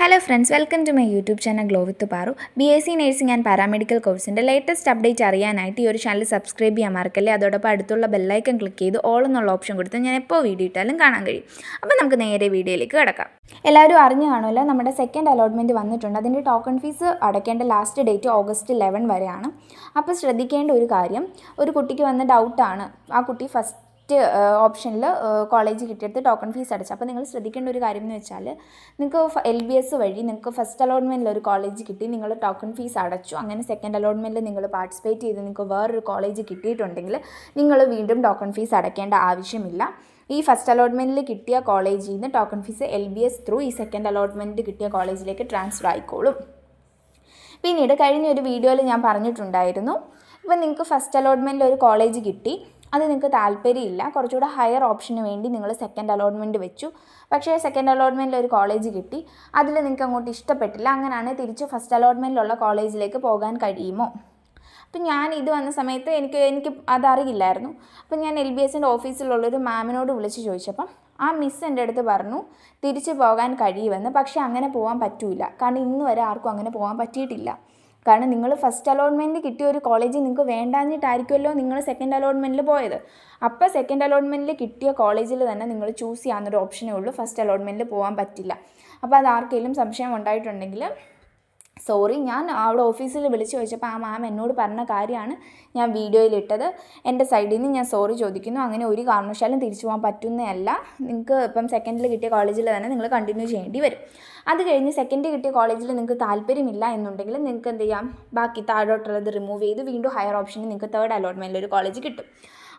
Hello friends welcome to my YouTube channel glow with Paru B S C nursing and paramedical കോഴ്സിന്റെ latest update അറിയാനായിട്ട് ഈ ഒരു channel subscribe ചെയ്യാൻ മറക്കല്ലേ? അതോടൊപ്പം അടുത്തുള്ള ബെല്ലൈക്കൺ ക്ലിക്ക് ചെയ്ത് ഓൾ എന്നുള്ള ഓപ്ഷൻ കൊടുത്ത് ഞാൻ എപ്പോൾ വീഡിയോ ഇട്ടാലും കാണാൻ കഴിയും. അപ്പോൾ നമുക്ക് നേരെ വീഡിയോയിലേക്ക് കിടക്കാം. എല്ലാവരും അറിഞ്ഞു കാണുമല്ലോ നമ്മുടെ സെക്കൻഡ് അലോട്ട്മെന്റ് വന്നിട്ടുണ്ട്. അതിന്റെ ടോക്കൺ ഫീസ് അടയ്ക്കേണ്ട ലാസ്റ്റ് ഡേറ്റ് ഓഗസ്റ്റ് ലെവൻ വരെയാണ്. അപ്പോൾ ശ്രദ്ധിക്കേണ്ട ഒരു കാര്യം ഒരു കുട്ടിക്ക് വന്ന ഡൗട്ടാണ് ആ കുട്ടി ഫസ്റ്റ് ഓപ്ഷനിൽ കോളേജ് കിട്ടിയെടുത്ത് ടോക്കൺ ഫീസ് അടച്ചു. അപ്പോൾ നിങ്ങൾ ശ്രദ്ധിക്കേണ്ട ഒരു കാര്യം എന്ന് വെച്ചാൽ നിങ്ങൾക്ക് എൽ ബി എസ് വഴി നിങ്ങൾക്ക് ഫസ്റ്റ് അലോട്ട്മെന്റിൽ ഒരു കോളേജ് കിട്ടി നിങ്ങൾ ടോക്കൺ ഫീസ് അടച്ചു. അങ്ങനെ സെക്കൻഡ് അലോട്ട്മെന്റിൽ നിങ്ങൾ പാർട്ടിസിപ്പേറ്റ് ചെയ്ത് നിങ്ങൾക്ക് വേറൊരു കോളേജ് കിട്ടിയിട്ടുണ്ടെങ്കിൽ നിങ്ങൾ വീണ്ടും ടോക്കൺ ഫീസ് അടയ്ക്കേണ്ട ആവശ്യമില്ല. ഈ ഫസ്റ്റ് അലോട്ട്മെന്റിൽ കിട്ടിയ കോളേജിൽ നിന്ന് token fees L B S through ഈ സെക്കൻഡ് അലോട്ട്മെന്റ് കിട്ടിയ കോളേജിലേക്ക് ട്രാൻസ്ഫർ ആയിക്കോളും. പിന്നീട് കഴിഞ്ഞ ഒരു വീഡിയോയിൽ ഞാൻ പറഞ്ഞിട്ടുണ്ടായിരുന്നു ഇപ്പം നിങ്ങൾക്ക് ഫസ്റ്റ് അലോട്ട്മെന്റിൽ ഒരു കോളേജ് കിട്ടി അത് നിങ്ങൾക്ക് താല്പര്യമില്ല. കുറച്ചുകൂടെ ഹയർ ഓപ്ഷന് വേണ്ടി നിങ്ങൾ സെക്കൻഡ് അലോട്ട്മെന്റ് വെച്ചു. പക്ഷേ സെക്കൻഡ് അലോട്ട്മെന്റിൽ ഒരു കോളേജ് കിട്ടി. അതിൽ നിങ്ങൾക്ക് അങ്ങോട്ട് ഇഷ്ടപ്പെട്ടില്ല. അങ്ങനെയാണ് തിരിച്ച് ഫസ്റ്റ് അലോട്ട്മെന്റിലുള്ള കോളേജിലേക്ക് പോകാൻ കഴിയുമോ? അപ്പം ഞാൻ ഇത് വന്ന സമയത്ത് എനിക്ക് എനിക്ക് അതറിയില്ലായിരുന്നു അപ്പം ഞാൻ എൽ ബി എസിന്റെ ഓഫീസിലുള്ളൊരു മാമിനോട് വിളിച്ച് ചോദിച്ചപ്പം ആ മിസ് എന്റെ അടുത്ത് പറഞ്ഞു തിരിച്ചു പോകാൻ കഴിയുമെന്ന്. പക്ഷേ അങ്ങനെ പോകാൻ പറ്റൂല. കാരണം ഇന്ന് വരെ ആർക്കും അങ്ങനെ പോകാൻ പറ്റിയിട്ടില്ല. കാരണം നിങ്ങൾ ഫസ്റ്റ് അലോട്ട്മെന്റ് കിട്ടിയ ഒരു കോളേജ് നിങ്ങൾക്ക് വേണ്ടാഞ്ഞിട്ടായിരിക്കുമല്ലോ നിങ്ങൾ സെക്കൻഡ് അലോട്ട്മെന്റിൽ പോയത്. അപ്പോൾ സെക്കൻഡ് അലോട്ട്മെന്റിൽ കിട്ടിയ കോളേജിൽ തന്നെ നിങ്ങൾ ചൂസ് ചെയ്യാവുന്നൊരു ഓപ്ഷനേ ഉള്ളൂ. ഫസ്റ്റ് അലോട്ട്മെന്റിൽ പോകാൻ പറ്റില്ല. അപ്പോൾ അത് ആർക്കെങ്കിലും സംശയം ഉണ്ടായിട്ടുണ്ടെങ്കിൽ സോറി ഞാൻ അവിടെ ഓഫീസിൽ വിളിച്ച് ചോദിച്ചപ്പോൾ ആ മാം എന്നോട് പറഞ്ഞ കാര്യമാണ് ഞാൻ വീഡിയോയിലിട്ടത്. എന്റെ സൈഡിൽ നിന്ന് ഞാൻ സോറി ചോദിക്കുന്നു. അങ്ങനെ ഒരു കാരണവശാലും തിരിച്ചു പോകാൻ പറ്റുന്നതല്ല. നിങ്ങൾക്ക് ഇപ്പം സെക്കൻഡിൽ കിട്ടിയ കോളേജിൽ തന്നെ നിങ്ങൾ കണ്ടിന്യൂ ചെയ്യേണ്ടി വരും. അത് കഴിഞ്ഞ് സെക്കൻഡ് കിട്ടിയ കോളേജിൽ നിങ്ങൾക്ക് താല്പര്യമില്ല എന്നുണ്ടെങ്കിൽ നിങ്ങൾക്ക് എന്ത് ചെയ്യാം? ബാക്കി താഴോട്ടുള്ളത് റിമൂവ് ചെയ്ത് വീണ്ടും ഹയർ ഓപ്ഷനിൽ നിങ്ങൾക്ക് തേർഡ് അലോട്ട്മെന്റിൽ ഒരു കോളേജ് കിട്ടും.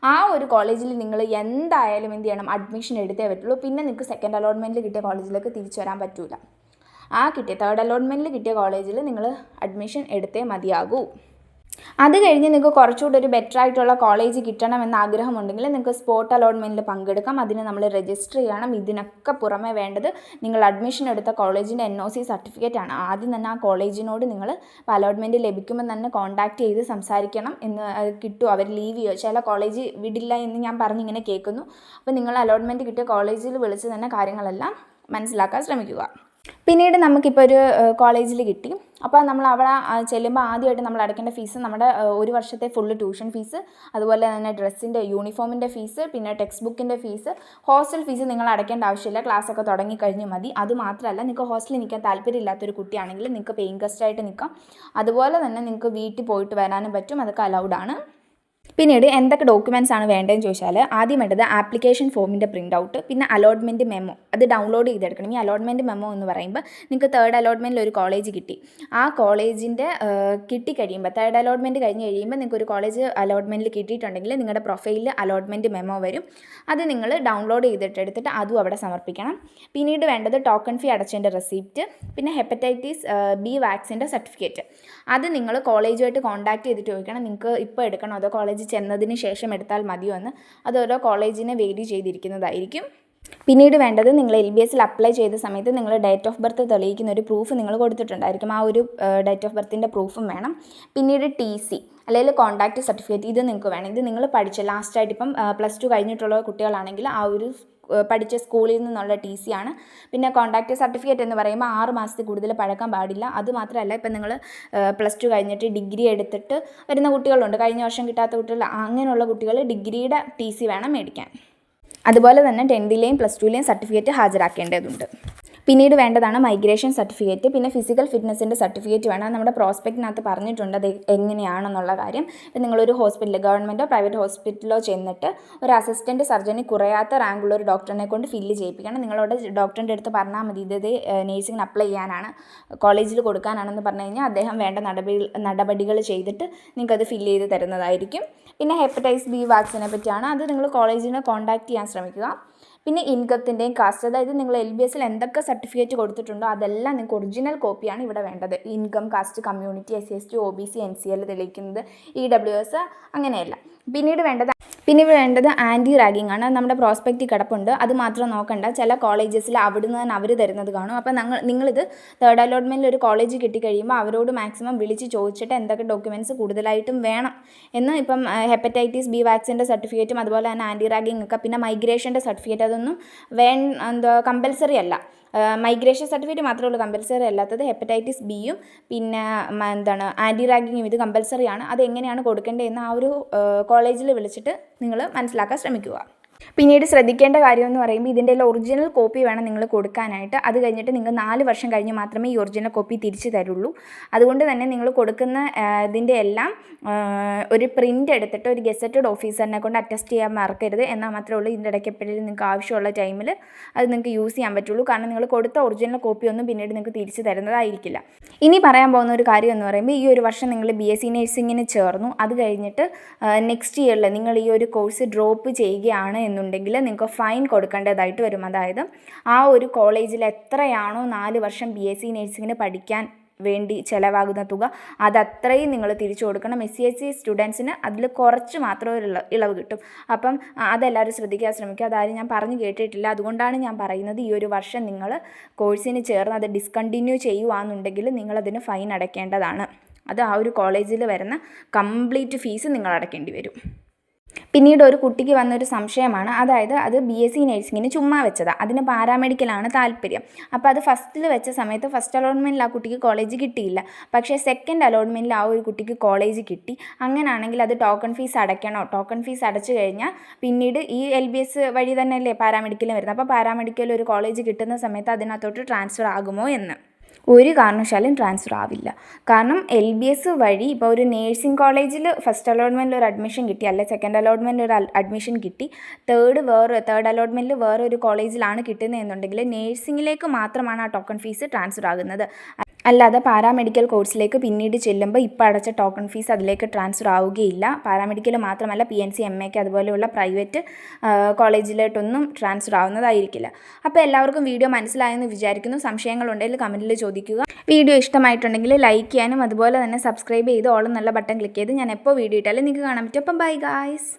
ആ ഒരു കോളേജിൽ നിങ്ങൾ എന്തായാലും എന്ത് ചെയ്യണം? അഡ്മിഷൻ എടുത്തേ പറ്റുള്ളൂ. പിന്നെ നിങ്ങൾക്ക് സെക്കൻഡ് അലോട്ട്മെന്റിൽ കിട്ടിയ കോളേജിലേക്ക് തിരിച്ചു വരാൻ പറ്റില്ല ആ കിട്ടിയ തേർഡ് അലോട്ട്മെന്റിൽ കിട്ടിയ കോളേജിൽ നിങ്ങൾ അഡ്മിഷൻ എടുത്തേ മതിയാകൂ. അത് കഴിഞ്ഞ് നിങ്ങൾക്ക് കുറച്ചുകൂടി ഒരു ബെറ്റർ ആയിട്ടുള്ള കോളേജ് കിട്ടണമെന്ന് ആഗ്രഹമുണ്ടെങ്കിൽ നിങ്ങൾക്ക് സ്പോട്ട് അലോട്ട്മെന്റിൽ പങ്കെടുക്കാം. അതിന് നമ്മൾ രജിസ്റ്റർ ചെയ്യണം. ഇതിനൊക്കെ പുറമെ വേണ്ടത് നിങ്ങൾ അഡ്മിഷൻ എടുത്ത കോളേജിന്റെ എൻ ഒ സി സർട്ടിഫിക്കറ്റ് ആണ്. ആദ്യം തന്നെ ആ കോളേജിനോട് നിങ്ങൾ അലോട്ട്മെന്റ് ലഭിക്കുമ്പോൾ തന്നെ കോൺടാക്റ്റ് ചെയ്ത് സംസാരിക്കണം എന്ന് അത് കിട്ടുമോ അവർ ലീവ് ചെയ്യോ? ചില കോളേജ് വിടില്ല എന്ന് ഞാൻ പറഞ്ഞിങ്ങനെ കേൾക്കുന്നു. അപ്പോൾ നിങ്ങൾ അലോട്ട്മെന്റ് കിട്ടിയ കോളേജിൽ വിളിച്ച് തന്നെ കാര്യങ്ങളെല്ലാം മനസ്സിലാക്കാൻ ശ്രമിക്കുക. പിന്നീട് നമുക്കിപ്പോൾ ഒരു കോളേജിൽ കിട്ടി. അപ്പോൾ നമ്മൾ അവിടെ ചെല്ലുമ്പോൾ ആദ്യമായിട്ട് നമ്മൾ അടയ്ക്കേണ്ട ഫീസ് നമ്മുടെ ഒരു വർഷത്തെ ഫുള്ള് ട്യൂഷൻ ഫീസ് അതുപോലെ തന്നെ ഡ്രസ്സിന്റെ യൂണിഫോമിന്റെ ഫീസ് പിന്നെ ടെക്സ്റ്റ് ബുക്കിന്റെ ഫീസ്. ഹോസ്റ്റൽ ഫീസ് നിങ്ങൾ അടയ്ക്കേണ്ട ആവശ്യമില്ല. ക്ലാസ്സൊക്കെ തുടങ്ങിക്കഴിഞ്ഞ് മതി. അത് മാത്രമല്ല നിങ്ങൾക്ക് ഹോസ്റ്റലിൽ നിൽക്കാൻ താല്പര്യമില്ലാത്തൊരു കുട്ടിയാണെങ്കിൽ നിങ്ങൾക്ക് പെയിങ് ഗസ്റ്റായിട്ട് നിൽക്കാം അതുപോലെ തന്നെ നിങ്ങൾക്ക് വീട്ടിൽ പോയിട്ട് വരാനും പറ്റും. അതൊക്കെ അലൗഡാണ് പിന്നീട് എന്തൊക്കെ ഡോക്യുമെന്റ്സ് ആണ് വേണ്ടതെന്ന് ചോദിച്ചാൽ ആദ്യം വേണ്ടത് ആപ്ലിക്കേഷൻ ഫോമിന്റെ പ്രിന്റ് ഔട്ട് പിന്നെ അലോട്ട്മെന്റ് മെമ്മോ അത് ഡൗൺലോഡ് ചെയ്തെടുക്കണം. ഈ അലോട്ട്മെന്റ് മെമ്മോ എന്ന് പറയുമ്പോൾ നിങ്ങൾക്ക് തേർഡ് അലോട്ട്മെന്റിൽ ഒരു കോളേജ് കിട്ടി. ആ കോളേജിന്റെ കിട്ടി കഴിയുമ്പോൾ തേർഡ് അലോട്ട്മെന്റ് കഴിഞ്ഞ് കഴിയുമ്പോൾ നിങ്ങൾക്ക് ഒരു കോളേജ് അലോട്ട്മെന്റിൽ കിട്ടിയിട്ടുണ്ടെങ്കിൽ നിങ്ങളുടെ പ്രൊഫൈലിൽ അലോട്ട്മെന്റ് മെമ്മോ വരും. അത് നിങ്ങൾ ഡൗൺലോഡ് ചെയ്തിട്ട് എടുത്തിട്ട് അതും അവിടെ സമർപ്പിക്കണം. പിന്നീട് വേണ്ടത് ടോക്കൺ ഫീ അടച്ചതിന്റെ റെസിപ്റ്റ് പിന്നെ ഹെപ്പറ്റൈറ്റിസ് ബി വാക്സിന്റെ സർട്ടിഫിക്കറ്റ് അത് നിങ്ങൾ കോളേജുമായിട്ട് കോൺടാക്ട് ചെയ്തിട്ട് ചോദിക്കണം. നിങ്ങൾക്ക് ഇപ്പോൾ എടുക്കണോ? അതോ കോളേജ് ചെന്നതിന് ശേഷം എടുത്താൽ മതിയോ എന്ന് അത് ഓരോ കോളേജിനെ വേരി ചെയ്തിരിക്കുന്നതായിരിക്കും. പിന്നീട് വേണ്ടത് നിങ്ങൾ എൽ ബി എസിൽ അപ്ലൈ ചെയ്ത സമയത്ത് നിങ്ങൾ ഡേറ്റ് ഓഫ് ബർത്ത് തെളിയിക്കുന്ന ഒരു പ്രൂഫ് നിങ്ങൾ കൊടുത്തിട്ടുണ്ടായിരിക്കും. ആ ഒരു ഡേറ്റ് ഓഫ് ബർത്തിന്റെ പ്രൂഫും വേണം. പിന്നീട് ടി സി അല്ലെങ്കിൽ കോൺടാക്റ്റ് സർട്ടിഫിക്കറ്റ് ഇത് നിങ്ങൾക്ക് വേണം. ഇത് നിങ്ങൾ പഠിച്ച ലാസ്റ്റായിട്ട് ഇപ്പം പ്ലസ് ടു കഴിഞ്ഞിട്ടുള്ള കുട്ടികളാണെങ്കിൽ ആ ഒരു പഠിച്ച സ്കൂളിൽ നിന്നുള്ള ടി സി ആണ്. പിന്നെ കോൺടാക്റ്റ് സർട്ടിഫിക്കറ്റ് എന്ന് പറയുമ്പോൾ ആറ് മാസത്തിൽ കൂടുതൽ പഴക്കാൻ പാടില്ല. അത് മാത്രമല്ല ഇപ്പം നിങ്ങൾ പ്ലസ് ടു കഴിഞ്ഞിട്ട് ഡിഗ്രി എടുത്തിട്ട് വരുന്ന കുട്ടികളുണ്ട്. കഴിഞ്ഞ വർഷം കിട്ടാത്ത കുട്ടികൾ അങ്ങനെയുള്ള കുട്ടികൾ ഡിഗ്രിയുടെ ടി സി വേണം മേടിക്കാൻ. അതുപോലെ തന്നെ ടെൻത്തിലെയും പ്ലസ് ടുവിലെയും സർട്ടിഫിക്കറ്റ് ഹാജരാക്കേണ്ടതുണ്ട്. പിന്നീട് വേണ്ടതാണ് മൈഗ്രേഷൻ സർട്ടിഫിക്കറ്റ്. പിന്നെ ഫിസിക്കൽ ഫിറ്റ്നസിന്റെ സർട്ടിഫിക്കറ്റ് വേണം. നമ്മുടെ പ്രോസ്പെക്റ്റിനകത്ത് പറഞ്ഞിട്ടുണ്ട് അത് എങ്ങനെയാണെന്നുള്ള കാര്യം. ഇപ്പം നിങ്ങളൊരു ഹോസ്പിറ്റൽ ഗവൺമെന്റോ പ്രൈവറ്റ് ഹോസ്പിറ്റലോ ചെന്നിട്ട് ഒരു അസിസ്റ്റന്റ് സർജനി കുറയാത്ത റാങ്കുള്ള ഒരു ഡോക്ടറിനെ കൊണ്ട് ഫില്ല് ചെയ്യിപ്പിക്കണം. നിങ്ങളോട് ഡോക്ടറിന്റെ അടുത്ത് പറഞ്ഞാൽ മതി ഇത് നേഴ്സിങ്ങിന് അപ്ലൈ ചെയ്യാനാണ് കോളേജിൽ കൊടുക്കാനാണെന്ന് പറഞ്ഞു കഴിഞ്ഞാൽ അദ്ദേഹം വേണ്ട നടപടി നടപടികൾ ചെയ്തിട്ട് നിങ്ങൾക്കത് ഫില്ല് ചെയ്ത് തരുന്നതായിരിക്കും. പിന്നെ ഹെപ്പറ്റൈറ്റിസ് ബി വാക്സിനെ പറ്റിയാണ്. അത് നിങ്ങൾ കോളേജിനെ കോൺടാക്ട് ചെയ്യാൻ ശ്രമിക്കുക. പിന്നെ ഇൻകത്തിന്റെയും കാസ്റ്റ് അതായത് നിങ്ങൾ എൽ ബി എസിൽ എന്തൊക്കെ സർട്ടിഫിക്കറ്റ് കൊടുത്തിട്ടുണ്ടോ അതെല്ലാം നിങ്ങൾക്ക് ഒറിജിനൽ കോപ്പിയാണ് ഇവിടെ വേണ്ടത്. Income caste community S S T O B C N C L തെളിയിക്കുന്നത് ഇ ഡബ്ല്യു എസ് അങ്ങനെയല്ല. പിന്നീട് വേണ്ടത് പിന്നെ വേണ്ടത് ആന്റി റാഗിംഗ് ആണ്. നമ്മുടെ പ്രോസ്പെക്റ്റ് കിടപ്പുണ്ട്. അത് മാത്രം നോക്കണ്ട. ചില കോളേജസിൽ അവിടുന്ന് തന്നെ അവർ തരുന്നത് കാണും. അപ്പോൾ നിങ്ങൾ നിങ്ങളിത് തേർഡ് അലോട്ട്മെന്റിൽ ഒരു കോളേജ് കിട്ടിക്കഴിയുമ്പോൾ അവരോട് മാക്സിമം വിളിച്ച് ചോദിച്ചിട്ട് എന്തൊക്കെ ഡോക്യുമെന്റ്സ് കൂടുതലായിട്ടും വേണം എന്ന് ഇപ്പം ഹെപ്പറ്റൈറ്റിസ് ബി വാക്സിന്റെ സർട്ടിഫിക്കറ്റും അതുപോലെ തന്നെ ആന്റി റാഗിങ് ഒക്കെ പിന്നെ മൈഗ്രേഷന്റെ സർട്ടിഫിക്കറ്റ് അതൊന്നും വേ എന്താ കമ്പൽസറി അല്ല. മൈഗ്രേഷൻ സർട്ടിഫിക്കറ്റ് മാത്രമേ ഉള്ളൂ. കമ്പൽസറി അല്ലാത്തത് ഹെപ്പറ്റൈറ്റിസ് ബിയും പിന്നെ എന്താണ് ആന്റി റാഗിങ്ങും ഇത് കമ്പൽസറിയാണ് അത് എങ്ങനെയാണ് കൊടുക്കേണ്ടതെന്ന് ആ ഒരു കോളേജിൽ വിളിച്ചിട്ട് നിങ്ങൾ മനസ്സിലാക്കാൻ ശ്രമിക്കുക. പിന്നീട് ശ്രദ്ധിക്കേണ്ട കാര്യം എന്ന് പറയുമ്പോൾ ഇതിന്റെ ഒറിജിനൽ കോപ്പി വേണം നിങ്ങൾ കൊടുക്കാനായിട്ട്. അത് കഴിഞ്ഞിട്ട് നിങ്ങൾ നാല് വർഷം കഴിഞ്ഞ് മാത്രമേ ഈ ഒറിജിനൽ കോപ്പി തിരിച്ചു തരുള്ളൂ. അതുകൊണ്ട് തന്നെ നിങ്ങൾ കൊടുക്കുന്ന ഇതിന്റെ എല്ലാം ഒരു പ്രിന്റ് എടുത്തിട്ട് ഒരു ഗസറ്റഡ് ഓഫീസറിനെ കൊണ്ട് അറ്റസ്റ്റ് ചെയ്യാൻ മറക്കരുത്. എന്നാൽ മാത്രമേ ഉള്ളൂ ഇതിന്റെ ഇടയ്ക്ക് എപ്പോഴും നിങ്ങൾക്ക് ആവശ്യമുള്ള ടൈമിൽ അത് നിങ്ങൾക്ക് യൂസ് ചെയ്യാൻ പറ്റുള്ളൂ. കാരണം നിങ്ങൾ കൊടുത്ത ഒറിജിനൽ കോപ്പി ഒന്നും പിന്നീട് നിങ്ങൾക്ക് തിരിച്ചു തരുന്നതായിരിക്കില്ല. ഇനി പറയാൻ പോകുന്ന ഒരു കാര്യം എന്ന് പറയുമ്പോൾ ഈ ഒരു വർഷം നിങ്ങൾ ബി എസ് സി നഴ്സിങ്ങിന് ചേർന്നു. അത് കഴിഞ്ഞിട്ട് നെക്സ്റ്റ് ഇയറിൽ നിങ്ങൾ ഈ ഒരു കോഴ്സ് ഡ്രോപ്പ് ചെയ്യുകയാണ് എന്നുണ്ടെങ്കിൽ നിങ്ങൾക്ക് ഫൈൻ കൊടുക്കേണ്ടതായിട്ട് വരും. അതായത് ആ ഒരു കോളേജിൽ എത്രയാണോ നാല് വർഷം ബി എസ് സി പഠിക്കാൻ വേണ്ടി ചിലവാകുന്ന തുക അതത്രയും നിങ്ങൾ തിരിച്ചു കൊടുക്കണം. എസ് സി എസ് സി സ്റ്റുഡൻസിന് അതിൽ കുറച്ച് മാത്രമേ ഒരു ഇളവ് കിട്ടും. അപ്പം അതെല്ലാവരും ശ്രദ്ധിക്കാൻ ശ്രമിക്കുക. അതാരും ഞാൻ പറഞ്ഞു കേട്ടിട്ടില്ല. അതുകൊണ്ടാണ് ഞാൻ പറയുന്നത് ഈ ഒരു വർഷം നിങ്ങൾ കോഴ്സിന് ചേർന്ന് അത് ഡിസ്കണ്ടിന്യൂ ചെയ്യുകയാണെന്നുണ്ടെങ്കിൽ നിങ്ങളതിന് ഫൈൻ അടയ്ക്കേണ്ടതാണ്. അത് ആ ഒരു കോളേജിൽ വരുന്ന കംപ്ലീറ്റ് ഫീസ് നിങ്ങൾ അടയ്ക്കേണ്ടി വരും. പിന്നീട് ഒരു കുട്ടിക്ക് വന്നൊരു സംശയമാണ്. അതായത് അത് ബി എസ് സി നഴ്സിങ്ങിന് ചുമ്മാ വെച്ചതാണ് അതിന് പാരാമെഡിക്കലാണ് താല്പര്യം. അപ്പോൾ അത് ഫസ്റ്റിൽ വെച്ച സമയത്ത് ഫസ്റ്റ് അലോട്ട്മെന്റിൽ ആ കുട്ടിക്ക് കോളേജ് കിട്ടിയില്ല. പക്ഷേ സെക്കൻഡ് അലോട്ട്മെന്റിൽ ആ ഒരു കുട്ടിക്ക് കോളേജ് കിട്ടി. അങ്ങനെയാണെങ്കിൽ അത് ടോക്കൺ ഫീസ് അടയ്ക്കണോ. ടോക്കൺ ഫീസ് അടച്ചു കഴിഞ്ഞാൽ പിന്നീട് ഈ എൽ ബി എസ് വഴി തന്നെയല്ലേ പാരാമെഡിക്കലും വരുന്നത്. അപ്പോൾ പാരാമെഡിക്കൽ ഒരു കോളേജ് കിട്ടുന്ന സമയത്ത് അതിനകത്തോട്ട് ട്രാൻസ്ഫർ ആകുമോ എന്ന്. ഒരു കാരണവശാലും ട്രാൻസ്ഫർ ആവില്ല. കാരണം എൽ ബി എസ് വഴി ഇപ്പോൾ ഒരു നേഴ്സിംഗ് കോളേജിൽ ഫസ്റ്റ് അലോട്ട്മെന്റിൽ ഒരു അഡ്മിഷൻ കിട്ടി അല്ലെ സെക്കൻഡ് അലോട്ട്മെന്റിൽ ഒരു അഡ്മിഷൻ കിട്ടി. തേർഡ് വേറെ തേർഡ് അലോട്ട്മെന്റിൽ വേറെ ഒരു കോളേജിലാണ് കിട്ടുന്നതെന്നുണ്ടെങ്കിൽ നേഴ്സിംഗിലേക്ക് മാത്രമാണ് ആ ടോക്കൺ ഫീസ് ട്രാൻസ്ഫർ ആകുന്നത്. അല്ലാതെ പാരാമെഡിക്കൽ കോഴ്സിലേക്ക് പിന്നീട് ചെല്ലുമ്പോൾ ഇപ്പോൾ അടച്ച ടോക്കൺ ഫീസ് അതിലേക്ക് ട്രാൻസ്ഫർ ആവുകയില്ല. പാരാമെഡിക്കൽ മാത്രമല്ല പി എൻ സി എം എക്ക് അതുപോലെയുള്ള പ്രൈവറ്റ് കോളേജിലോട്ടൊന്നും ട്രാൻസ്ഫർ ആവുന്നതായിരിക്കില്ല. അപ്പോൾ എല്ലാവർക്കും വീഡിയോ മനസ്സിലായെന്ന് വിചാരിക്കുന്നു. സംശയങ്ങളുണ്ടെങ്കിൽ കമന്റിൽ ചോദിക്കുക. വീഡിയോ ഇഷ്ടമായിട്ടുണ്ടെങ്കിൽ ലൈക്ക് ചെയ്യാനും അതുപോലെ തന്നെ സബ്സ്ക്രൈബ് ചെയ്ത് ഓളം നല്ല ബട്ടൺ ക്ലിക്ക് ചെയ്ത് ഞാൻ എപ്പോൾ വീഡിയോ ഇട്ടാലും നിങ്ങൾക്ക് കാണാൻ പറ്റും. അപ്പം ബൈ ഗായ്സ്.